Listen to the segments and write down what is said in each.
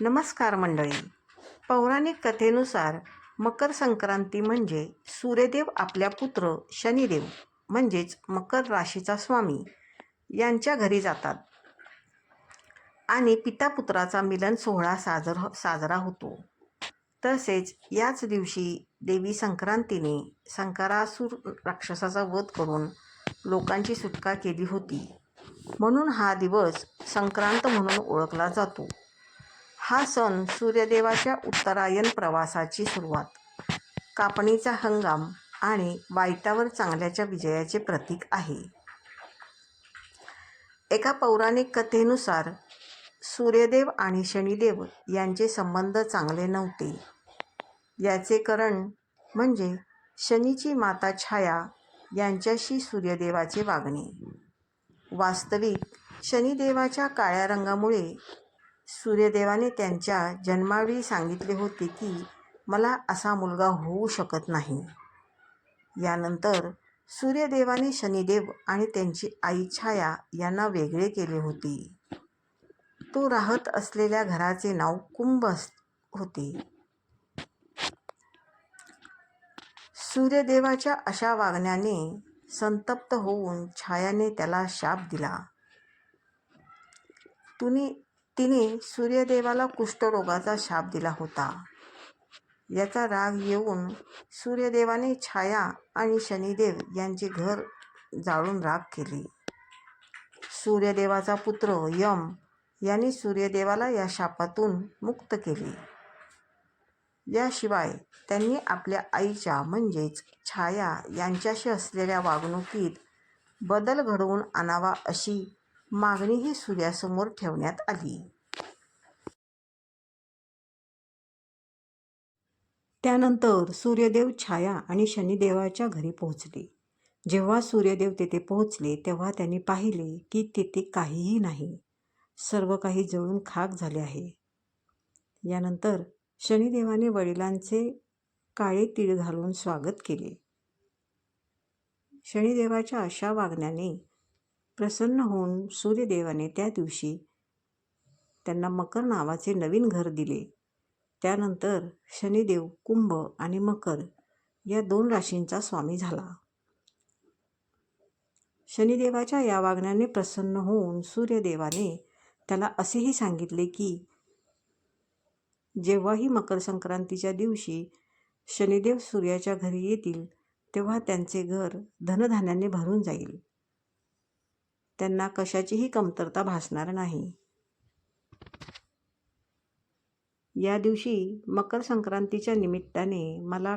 नमस्कार मंडळी. पौराणिक कथेनुसार मकर संक्रांती म्हणजे सूर्यदेव आपल्या पुत्र शनिदेव म्हणजेच मकर राशीचा स्वामी यांच्या घरी जातात. आणि पिता पुत्राचा मिलन सोहळा साजर हो, साजरा होतो. तसेच याच दिवशी देवी संक्रांतीने संकारासूर राक्षसाचा वध करून लोकांची सुटका केली होती. म्हणून हा दिवस संक्रांत म्हणून ओळखला जातो. हा सण सूर्यदेवाच्या उत्तरायण प्रवासाची सुरुवात. कापणीचा हंगाम आणि वाईटावर चांगल्याच्या विजयाचे प्रतीक आहे. एका पौराणिक कथेनुसार सूर्यदेव आणि शनिदेव यांचे संबंध चांगले नव्हते. याचे कारण म्हणजे शनीची माता छाया यांच्याशी सूर्यदेवाचे वागणे. वास्तविक शनिदेवाच्या काळ्या रंगामुळे सूर्यदेवाने त्यांच्या जन्मावेळी सांगितले होते की मला असा मुलगा होऊ शकत नाही. यानंतर सूर्यदेवाने शनिदेव आणि त्यांची आई छाया यांना वेगळे केले होते. तो राहत असलेल्या घराचे नाव कुंभ होते. सूर्यदेवाच्या अशा वागण्याने संतप्त होऊन छायाने त्याला शाप दिला. तुम्ही तिने सूर्यदेवाला कुष्ठरोगाचा शाप दिला होता. याचा राग येऊन सूर्यदेवाने छाया आणि शनिदेव यांचे घर जाळून राग केले. सूर्यदेवाचा पुत्र यम यांनी सूर्यदेवाला या शापातून मुक्त केले. याशिवाय त्यांनी आपल्या आईच्या म्हणजेच छाया यांच्याशी असलेल्या वागणुकीत बदल घडवून आणावा अशी मागणीही सूर्यासमोर ठेवण्यात आली. त्यानंतर सूर्यदेव छाया आणि शनिदेवाच्या घरी पोहोचले. जेव्हा सूर्यदेव तेथे पोहोचले तेव्हा त्यांनी पाहिले की तेथे काहीही नाही. सर्व काही जळून खाक झाले आहे. यानंतर शनिदेवाने वडिलांचे काळे तीळ घालून स्वागत केले. शनिदेवाच्या अशा वागण्याने प्रसन्न होऊन सूर्यदेवाने त्या दिवशी त्यांना मकर नावाचे नवीन घर दिले. त्यानंतर शनिदेव कुंभ आणि मकर या दोन राशींचा स्वामी झाला. शनिदेवाच्या या वागण्याने प्रसन्न होऊन सूर्यदेवाने त्याला असेही सांगितले की जेव्हाही मकर संक्रांतीच्या दिवशी शनिदेव सूर्याच्या घरी येतील तेव्हा त्यांचे घर धनधान्याने भरून जाईल. त्यांना कशाचीही कमतरता भासणार नाही. या दिवशी मकर संक्रांतीच्या निमित्ताने मला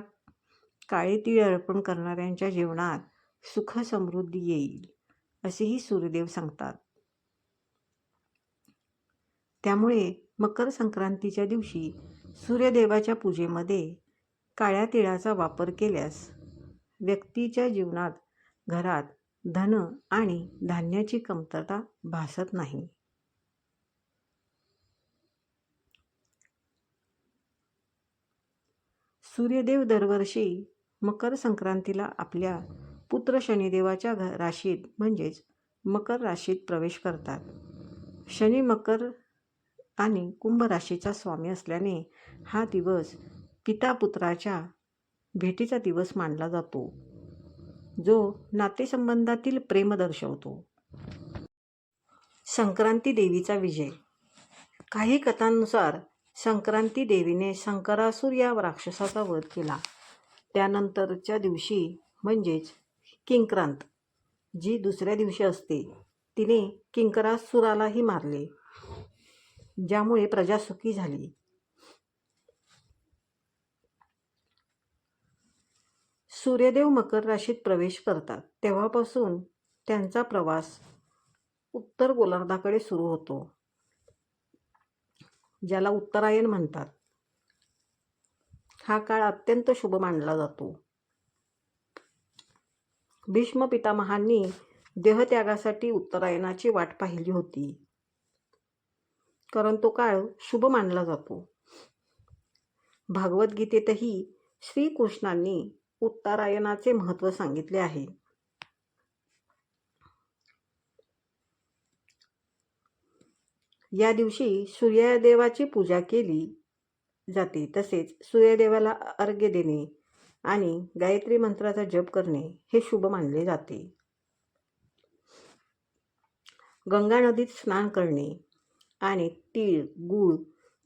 काळे तीळ अर्पण करणाऱ्यांच्या जीवनात सुख समृद्धी येईल असेही सूर्यदेव सांगतात. त्यामुळे मकर संक्रांतीच्या दिवशी सूर्यदेवाच्या पूजेमध्ये काळ्या तिळाचा वापर केल्यास व्यक्तीच्या जीवनात घरात धन आणि धान्याची कमतरता भासत नाही. सूर्यदेव दरवर्षी मकर संक्रांतीला आपल्या पुत्र शनिदेवाच्या घ राशीत म्हणजेच मकर राशीत प्रवेश करतात. शनी मकर आणि कुंभ राशीचा स्वामी असल्याने हा दिवस पिता पुत्राच्या भेटीचा दिवस मानला जातो. जो नातेसंबंधातील प्रेम दर्शवतो. संक्रांती देवीचा विजय. काही कथांनुसार संक्रांती देवीने संकरासूर या राक्षसाचा वध केला. त्यानंतरच्या दिवशी म्हणजेच किंक्रांत जी दुसऱ्या दिवशी असते तिने किंकरासुरालाही मारले ज्यामुळे प्रजा सुखी झाली. सूर्यदेव मकर राशीत प्रवेश करतात. तेव्हापासून त्यांचा प्रवास उत्तर गोलार्धाकडे सुरू होतो. ज्याला उत्तरायण म्हणतात. हा काळ अत्यंत शुभ मानला जातो. भीष्म पितामहांनी देहत्यागासाठी उत्तरायणाची वाट पाहिली होती. कारण तो काळ शुभ मानला जातो. भागवद्गीतेतही श्रीकृष्णांनी उत्तरायणाचे महत्त्व सांगितले आहे. या दिवशी सूर्यदेवाची पूजा केली जाते. तसेच सूर्यदेवाला अर्घ्य देणे आणि गायत्री मंत्राचा जप करणे हे शुभ मानले जाते. गंगा नदीत स्नान करणे आणि तीळ गूळ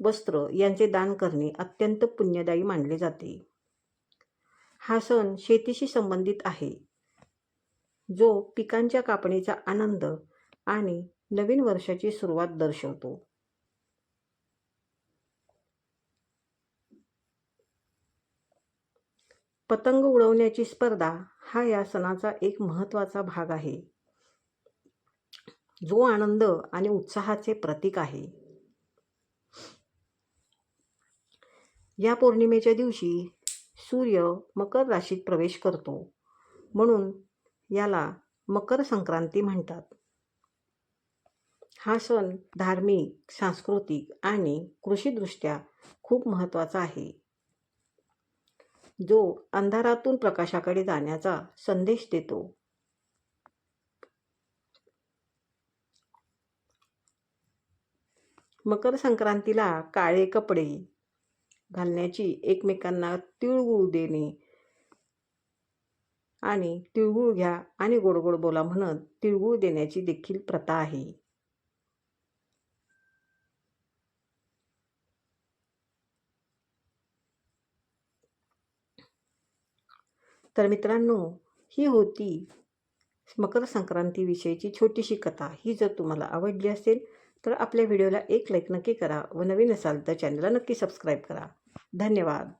वस्त्र यांचे दान करणे अत्यंत पुण्यदायी मानले जाते. हा सण शेतीशी संबंधित आहे. जो पिकांच्या कापणीचा आनंद आणि नवीन वर्षाची सुरुवात दर्शवतो. पतंग उडवण्याची स्पर्धा हा या सणाचा एक महत्त्वाचा भाग आहे. जो आनंद आणि उत्साहाचे प्रतीक आहे. या पौर्णिमेच्या दिवशी सूर्य मकर राशीत प्रवेश करतो. म्हणून याला मकर संक्रांती म्हणतात. हा सण धार्मिक सांस्कृतिक आणि कृषीदृष्ट्या खूप महत्त्वाचा आहे. जो अंधारातून प्रकाशाकडे जाण्याचा संदेश देतो. मकर संक्रांतीला काळे कपडे घालण्याची एकमेकांना तिळगुळ देणे. आणि तिळगुळ घ्या आणि गोड गोड बोला म्हणत तिळगुळ देण्याची देखील प्रथा आहे. तर मित्रांनो ही होती मकर संक्रांतीविषयीची छोटीशी कथा. ही जर तुम्हाला आवडली असेल तर आपल्या व्हिडिओला एक लाईक नक्की करा व नवीन असाल तर चॅनलला नक्की सबस्क्राईब करा. धन्यवाद.